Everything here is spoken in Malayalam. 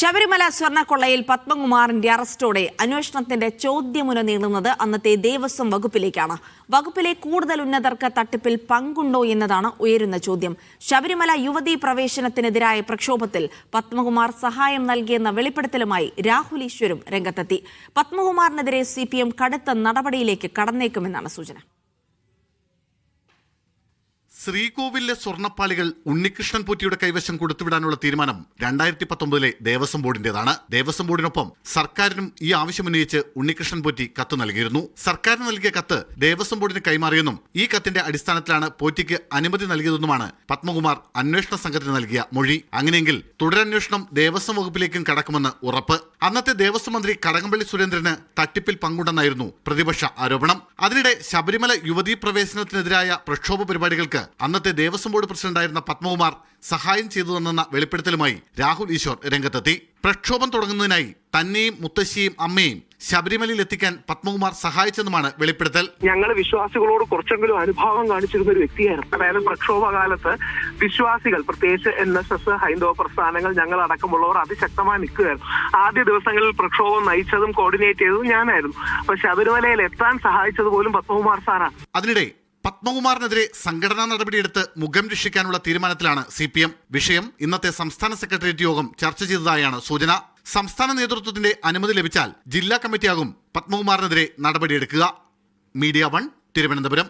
ശബരിമല സ്വർണക്കൊള്ളയിൽ പത്മകുമാറിന്റെ അറസ്റ്റോടെ അന്വേഷണത്തിന്റെ ചോദ്യമുന നീളുന്നത് അന്നത്തെ ദേവസ്വം വകുപ്പിലേക്കാണ്. വകുപ്പിലെ കൂടുതൽ ഉന്നതർക്ക് തട്ടിപ്പിൽ പങ്കുണ്ടോ എന്നതാണ് ഉയരുന്ന ചോദ്യം. ശബരിമല യുവതീ പ്രവേശനത്തിനെതിരായ പ്രക്ഷോഭത്തിൽ പത്മകുമാർ സഹായം നൽകിയെന്ന വെളിപ്പെടുത്തലുമായി രാഹുൽ ഈശ്വരും രംഗത്തെത്തി. പത്മകുമാറിനെതിരെ സി കടുത്ത നടപടിയിലേക്ക് കടന്നേക്കുമെന്നാണ് സൂചന. ശ്രീകോവിലിലെ സ്വർണപ്പാളികൾ ഉണ്ണികൃഷ്ണൻ പോറ്റിയുടെ കൈവശം കൊടുത്തുവിടാനുള്ള തീരുമാനം രണ്ടായിരത്തി പത്തൊമ്പതിലെ ദേവസ്വം ബോർഡിന്റേതാണ്. ദേവസ്വം ബോർഡിനൊപ്പം സർക്കാരിനും ഈ ആവശ്യമുന്നയിച്ച് ഉണ്ണികൃഷ്ണൻ പോറ്റി കത്ത് നൽകിയിരുന്നു. സർക്കാർ നൽകിയ കത്ത് ദേവസ്വം ബോർഡിന് കൈമാറിയെന്നും ഈ കത്തിന്റെ അടിസ്ഥാനത്തിലാണ് പോറ്റിക്ക് അനുമതി നൽകിയതെന്നുമാണ് പത്മകുമാർ അന്വേഷണ സംഘത്തിന് നൽകിയ മൊഴി. അങ്ങനെയെങ്കിൽ തുടരന്വേഷണം ദേവസ്വം വകുപ്പിലേക്കും കടക്കുമെന്ന് ഉറപ്പ്. അന്നത്തെ ദേവസ്വം മന്ത്രി കടകംപള്ളി സുരേന്ദ്രന് തട്ടിപ്പിൽ പങ്കുണ്ടെന്നായിരുന്നു പ്രതിപക്ഷ ആരോപണം. അതിനിടെ ശബരിമല യുവതീ പ്രവേശനത്തിനെതിരായ പ്രക്ഷോഭ പരിപാടികൾക്ക് അന്നത്തെ ദേവസ്വം ബോർഡ് പ്രസിഡന്റായിരുന്ന പത്മകുമാർ സഹായം ചെയ്തു തന്നെന്ന വെളിപ്പെടുത്തലുമായി രാഹുൽ ഈശ്വർ രംഗത്തെത്തി. പ്രക്ഷോഭം തുടങ്ങുന്നതിനായി തന്നെയും മുത്തശ്ശിയും അമ്മയും ശബരിമലയിൽ എത്തിക്കാൻ പത്മകുമാർ സഹായിച്ചെന്നുമാണ് വെളിപ്പെടുത്തൽ. ഞങ്ങൾ വിശ്വാസികളോട് കുറച്ചെങ്കിലും അനുഭാവം കാണിച്ചിരുന്ന ഒരു വ്യക്തിയായിരുന്നു. അതായത് പ്രക്ഷോഭകാലത്ത് വിശ്വാസികൾ പ്രത്യേകിച്ച് എൻ എസ് എസ് ഹൈന്ദവ പ്രസ്ഥാനങ്ങൾ ഞങ്ങൾ അടക്കമുള്ളവർ അതിശക്തമായി നിൽക്കുകയായിരുന്നു. ആദ്യ ദിവസങ്ങളിൽ പ്രക്ഷോഭം നയിച്ചതും കോർഡിനേറ്റ് ചെയ്തതും ഞാനായിരുന്നു. അപ്പൊ ശബരിമലയിൽ എത്താൻ സഹായിച്ചത് പോലും പത്മകുമാർ സാറാണ്. അതിനിടെ പത്മകുമാറിനെതിരെ സംഘടനാ നടപടിയെടുത്ത് മുഖം രക്ഷിക്കാനുള്ള തീരുമാനത്തിലാണ് സി പി എം വിഷയം ഇന്നത്തെ സംസ്ഥാന സെക്രട്ടേറിയറ്റ് യോഗം ചർച്ച ചെയ്തതായാണ് സൂചന. സംസ്ഥാന നേതൃത്വത്തിന്റെ അനുമതി ലഭിച്ചാൽ ജില്ലാ കമ്മിറ്റിയാകും പത്മകുമാറിനെതിരെ നടപടിയെടുക്കുക. Media One Thiruvananthapuram.